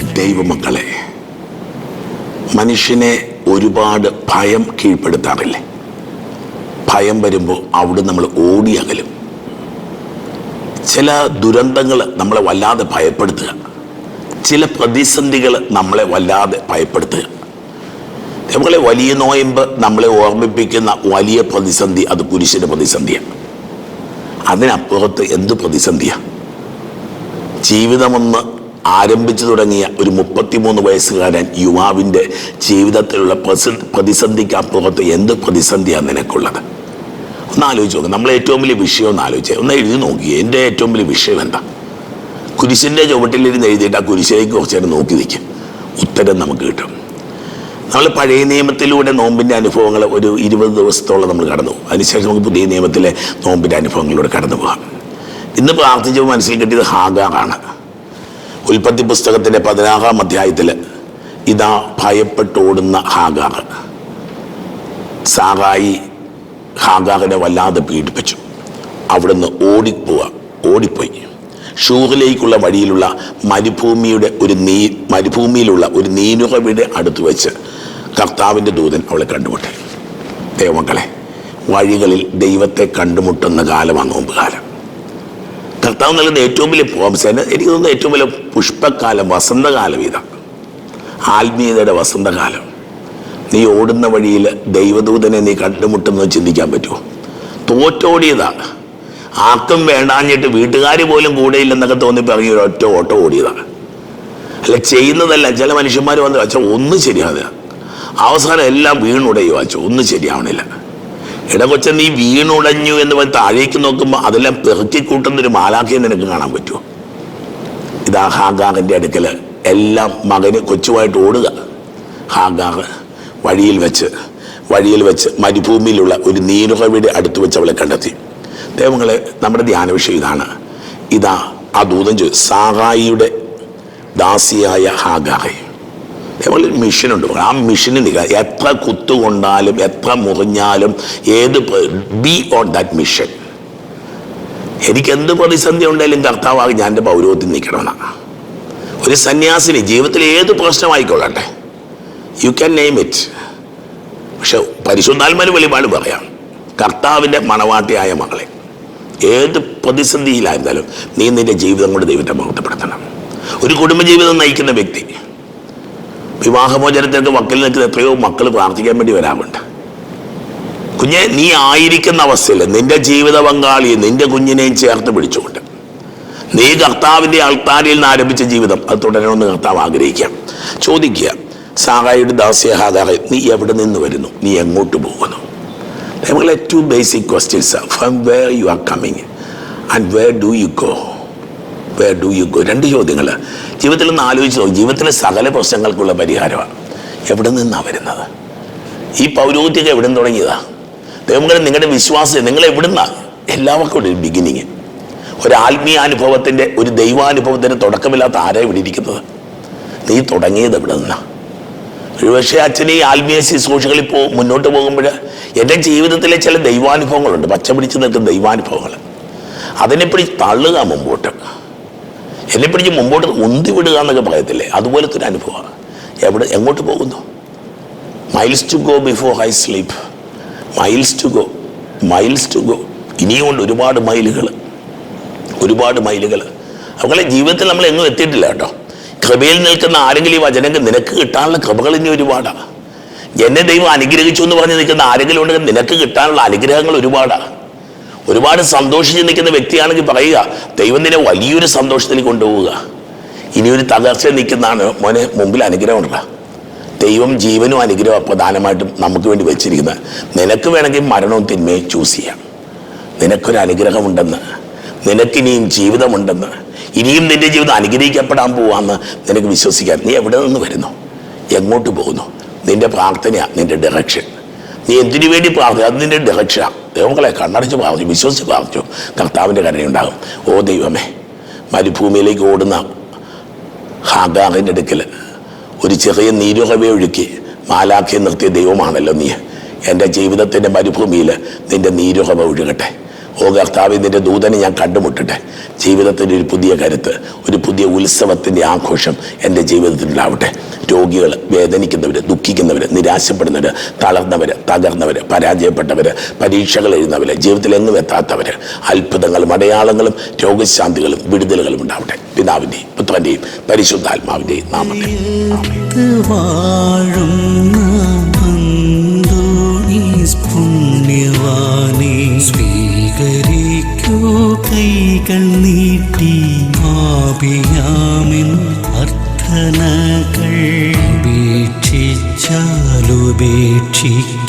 ദൈവമക്കളെ മനുഷ്യനെ ഒരുപാട് ഭയം കീഴ്പ്പെടുത്താറില്ലേ? ഭയം വരുമ്പോൾ അവിടെ നമ്മൾ ഓടി അകലും. ചില ദുരന്തങ്ങൾ നമ്മളെ വല്ലാതെ ഭയപ്പെടുത്തുക. ചില പ്രതിസന്ധികൾ നമ്മളെ വല്ലാതെ ഭയപ്പെടുത്തുക. നമ്മളെ വലിയ നോയമ്പ് നമ്മളെ ഓർമ്മിപ്പിക്കുന്ന വലിയ പ്രതിസന്ധി അത് പുരുഷന്റെ പ്രതിസന്ധിയാണ്. അതിനപ്പുറത്ത് എന്ത് പ്രതിസന്ധിയാണ് ജീവിതമൊന്ന് ആരംഭിച്ചു തുടങ്ങിയ ഒരു മുപ്പത്തിമൂന്ന് വയസ്സുകാരൻ യുവാവിന്റെ ജീവിതത്തിലുള്ള പ്രതിസന്ധിക്ക് അപ്പുറത്ത് എന്ത് പ്രതിസന്ധിയാണ് നിനക്കുള്ളത്? ഒന്ന് ആലോചിച്ച് നോക്കുക നമ്മൾ ഏറ്റവും വലിയ വിഷയം ഒന്ന് ആലോചിച്ചേ ഒന്ന് എഴുതി നോക്കി എന്റെ ഏറ്റവും വലിയ വിഷയം എന്താ? കുരിശിന്റെ ചുവട്ടിലിരുന്ന് എഴുതിയിട്ട് ആ കുരിശിലേക്ക് കുറച്ച് നേരം നോക്കി നിൽക്കും ഉത്തരം നമുക്ക് കിട്ടും. നമ്മൾ പഴയ നിയമത്തിലൂടെ നോമ്പിന്റെ അനുഭവങ്ങൾ ഒരു ഇരുപത് ദിവസത്തോളം നമ്മൾ കടന്നു അതിനുശേഷം നമുക്ക് പുതിയ നിയമത്തിലെ നോമ്പിന്റെ അനുഭവങ്ങളിലൂടെ കടന്നു പോകാം. ഇന്ന് പ്രാർത്ഥിച്ചപ്പോൾ മനസ്സിൽ കിട്ടിയത് ഹാഗാറാണ്. ഉൽപ്പത്തി പുസ്തകത്തിന്റെ പതിനാറാം അധ്യായത്തിൽ ഇതാ ഭയപ്പെട്ടോടുന്ന ഹാഗാർ. സാറായി ഹാഗാറിനെ വല്ലാതെ പീഡിപ്പിച്ചു. അവിടുന്ന് ഓടിപ്പോവുക ഓടിപ്പോയി. ഷൂറിലേക്കുള്ള വഴിയിലുള്ള മരുഭൂമിയുടെ ഒരു നീ മരുഭൂമിയിലുള്ള ഒരു നീനുറവിടെ അടുത്ത് വെച്ച് കർത്താവിന്റെ ദൂതൻ അവളെ കണ്ടുമുട്ടി. ദൈവമക്കളെ വഴികളിൽ ദൈവത്തെ കണ്ടുമുട്ടുന്ന കാലമാണ് നോമ്പ് കാലം കർത്താവ് നൽകുന്ന ഏറ്റവും വലിയ പ്രോമിസ് എനിക്ക് തോന്നുന്നു ഏറ്റവും വലിയ പുഷ്പകാലം വസന്തകാലം ഇതാണ് ആത്മീയതയുടെ വസന്തകാലം. നീ ഓടുന്ന വഴിയിൽ ദൈവദൂതനെ നീ കണ്ടുമുട്ടുന്നത് ചിന്തിക്കാൻ പറ്റുമോ? തോറ്റോടിയതാണ് ആർക്കും വേണ്ടാഞ്ഞിട്ട് വീട്ടുകാർ പോലും കൂടെയില്ലെന്നൊക്കെ തോന്നിപ്പോൾ ഒരു ഒറ്റ ഓട്ടം ഓടിയതാണ് അല്ല ചെയ്യുന്നതല്ല ചില മനുഷ്യന്മാർ വന്ന് അച്ഛൻ ഒന്നും ശരിയാകുക അവസാനം എല്ലാം വീണുടയോ അച്ഛൻ ഒന്നും ശരിയാവണില്ല. ഇടകൊച്ച നീ വീണുടഞ്ഞു എന്ന് പറഞ്ഞ് താഴേക്ക് നോക്കുമ്പോൾ അതെല്ലാം പെറുക്കി കൂട്ടുന്നൊരു മാലാഖയെ നിനക്ക് കാണാൻ പറ്റുമോ ഇതാ ഹാഗാറിന്റെ അടുക്കൽ എല്ലാം മകന് കൊച്ചുമായിട്ട് ഓടുക. ഹാഗാഹ് വഴിയിൽ വെച്ച് വഴിയിൽ വെച്ച് മരുഭൂമിയിലുള്ള ഒരു നീരുറവിടെ അടുത്ത് വെച്ച് അവളെ കണ്ടെത്തി. ദൈവങ്ങളെ നമ്മുടെ ധ്യാന വിഷയം ഇതാണ്. ഇതാ ആ ദൂതൻ സാഹായിയുടെ ദാസിയായ ഹാഗാറെ. നമ്മൾ മിഷനുണ്ട്. ആ മിഷന് നിൽക്കുക എത്ര കുത്തുകൊണ്ടാലും എത്ര മുറിഞ്ഞാലും ഏത് ബി ഓൺ ദാറ്റ് മിഷൻ എനിക്ക് എന്ത് പ്രതിസന്ധി ഉണ്ടെങ്കിലും കർത്താവാകി ഞാൻ എന്റെ പൗരവത്തിൽ നിൽക്കണമെന്നാണ് ഒരു സന്യാസിനി ജീവിതത്തിൽ ഏത് പ്രശ്നമായിക്കൊള്ളട്ടെ? യു ക്യാൻ നെയിം ഇറ്റ് പക്ഷെ പരിശുദ്ധാത്മാന് വെളിപാട് പറയാം. കർത്താവിന്റെ മണവാട്ടിയായ മകളെ ഏത് പ്രതിസന്ധിയിലായിരുന്നാലും നീ നിന്റെ ജീവിതം കൊണ്ട് ദൈവത്തെ മഹത്വപ്പെടുത്തണം. ഒരു കുടുംബജീവിതം നയിക്കുന്ന വ്യക്തി വിവാഹമോചനത്തിനൊക്കെ വക്കിൽ നിൽക്കുന്ന എത്രയോ മക്കൾ പ്രാർത്ഥിക്കാൻ വേണ്ടി വരാറുണ്ട്. കുഞ്ഞെ നീ ആയിരിക്കുന്ന അവസ്ഥയിൽ നിന്റെ ജീവിത പങ്കാളിയെ നിന്റെ കുഞ്ഞിനെയും ചേർത്ത് പിടിച്ചുകൊണ്ട് നീ കർത്താവിന്റെ ആൾത്താരിയിൽ നിന്ന് ആരംഭിച്ച ജീവിതം അത് തുടരണമെന്ന് കർത്താവ് ആഗ്രഹിക്കാം ചോദിക്കുക സാഹായുടെ ദാസ്യഹാദാറെ നീ എവിടെ നിന്ന് വരുന്നു? നീ എങ്ങോട്ട് പോകുന്നു? ഏറ്റവും basic questions from where you are coming and where do you go where do you go രണ്ട് ചോദ്യങ്ങൾ. ജീവിതത്തിൽ നിന്ന് ആലോചിച്ച് നോക്കും. ജീവിതത്തിലെ സകല പ്രശ്നങ്ങൾക്കുള്ള പരിഹാരമാണ്. എവിടെ നിന്നാണ് വരുന്നത്? ഈ പൗരോഗ്യം എവിടെ നിന്ന് തുടങ്ങിയതാ? ദൈവങ്ങളെ നിങ്ങളുടെ വിശ്വാസം നിങ്ങൾ എവിടുന്നാണ് എല്ലാവർക്കും ഒരു ബിഗിനിങ് ഒരു ആത്മീയാനുഭവത്തിന്റെ ഒരു ദൈവാനുഭവത്തിന്റെ തുടക്കമില്ലാത്ത ആരാ ഇവിടെ ഇരിക്കുന്നത്? നീ തുടങ്ങിയത് എവിടെ നിന്നാണ് ഒരുപക്ഷെ അച്ഛൻ ഈ ആത്മീയ ശുശ്രൂഷകളിൽ പോ മുന്നോട്ട് പോകുമ്പോൾ എന്റെ ജീവിതത്തിലെ ചില ദൈവാനുഭവങ്ങളുണ്ട്. പച്ച പിടിച്ച് നിൽക്കുന്ന ദൈവാനുഭവങ്ങൾ. അതിനെപ്പിടി തള്ളുക മുമ്പോട്ട്. എന്നെ പിടിച്ച് മുമ്പോട്ട് ഉന്തി വിടുക എന്നൊക്കെ പറയത്തില്ലേ? അതുപോലത്തെ ഒരു അനുഭവമാണ്. എവിടെ എങ്ങോട്ട് പോകുന്നു? Miles to go before I sleep miles to go miles to go ഇനിയും ഉണ്ട് ഒരുപാട് മൈലുകൾ. ഒരുപാട് മൈലുകൾ. അവളെ ജീവിതത്തിൽ നമ്മൾ എങ്ങും എത്തിയിട്ടില്ല കേട്ടോ. കൃപയിൽ നിൽക്കുന്ന ആരെങ്കിലും ഈ വചനങ്ങൾ നിനക്ക് കിട്ടാനുള്ള കൃപകൾ ഇനി ഒരുപാടാണ് എന്നെ ദൈവം അനുഗ്രഹിച്ചു എന്ന് പറഞ്ഞ് നിൽക്കുന്ന ആരെങ്കിലും ഉണ്ടെങ്കിൽ നിനക്ക് കിട്ടാനുള്ള അനുഗ്രഹങ്ങൾ ഒരുപാടാണ് ഒരുപാട് സന്തോഷിച്ച് നിൽക്കുന്ന വ്യക്തിയാണെങ്കിൽ പറയുക ദൈവം നിന്നെ വലിയൊരു സന്തോഷത്തിൽ കൊണ്ടുപോവുക. ഇനിയൊരു തകർച്ച നിൽക്കുന്നതാണ് മോനെ മുമ്പിൽ അനുഗ്രഹമുള്ള ദൈവം ജീവനും അനുഗ്രഹം പ്രധാനമായിട്ടും നമുക്ക് വേണ്ടി വെച്ചിരിക്കുന്നത്. നിനക്ക് വേണമെങ്കിൽ മരണവും തിന്മയും ചൂസ് ചെയ്യാം. നിനക്കൊരു അനുഗ്രഹമുണ്ടെന്ന് നിനക്കിനിയും ജീവിതമുണ്ടെന്ന് ഇനിയും നിന്റെ ജീവിതം അനുഗ്രഹിക്കപ്പെടാൻ പോവാന്ന് നിനക്ക് വിശ്വസിക്കാം നീ എവിടെ നിന്ന് വരുന്നു? എങ്ങോട്ട് പോകുന്നു? നിന്റെ പ്രാർത്ഥനയാണ് നിന്റെ ഡയറക്ഷൻ നീ എന്തിനു വേണ്ടി പ്രാർത്ഥിച്ചു? അത് നിന്റെ രക്ഷ ദൈവങ്ങളെ കണ്ണടച്ച് പ്രാർത്ഥിച്ചു വിശ്വസിച്ച് പ്രാർത്ഥിച്ചു. കർത്താവിന്റെ കരുണയുണ്ടാകും. ഓ ദൈവമേ മരുഭൂമിയിലേക്ക് ഓടുന്ന ഹാഗാറിന്റെ അടുക്കൽ ഒരു ചെറിയ നീരുറവ ഒഴുക്കി മാലാഖയെ നിർത്തിയ ദൈവമാണല്ലോ നീ. എന്റെ ജീവിതത്തിന്റെ മരുഭൂമിയിൽ നിന്റെ നീരുറവ ഒഴുകട്ടെ. ഓ കർത്താവ് നിന്റെ ദൂതനെ ഞാൻ കണ്ടുമുട്ടട്ടെ. ജീവിതത്തിന്റെ ഒരു പുതിയ കരുത്ത് ഒരു പുതിയ ഉത്സവത്തിന്റെ ആഘോഷം എന്റെ ജീവിതത്തിൽ ഉണ്ടാവട്ടെ രോഗികൾ വേദനിക്കുന്നവർ ദുഃഖിക്കുന്നവർ നിരാശപ്പെടുന്നവർ തളർന്നവർ തകർന്നവർ പരാജയപ്പെട്ടവർ പരീക്ഷകൾ എഴുതുന്നവർ ജീവിതത്തിൽ എങ്ങും എത്താത്തവർ അത്ഭുതങ്ങളും അടയാളങ്ങളും രോഗശാന്തികളും വിടുതലുകളും ഉണ്ടാവട്ടെ. പിതാവിന്റെയും പുത്രന്റെയും പരിശുദ്ധാത്മാവിന്റെയും നാമത്തിൽ. സ്വീകരിക്കൂ കൈകൾ നീട്ടി ആപിയാമിൻ അർത്ഥനകൾ ഉപേക്ഷിച്ചാലുപേക്ഷിക്ക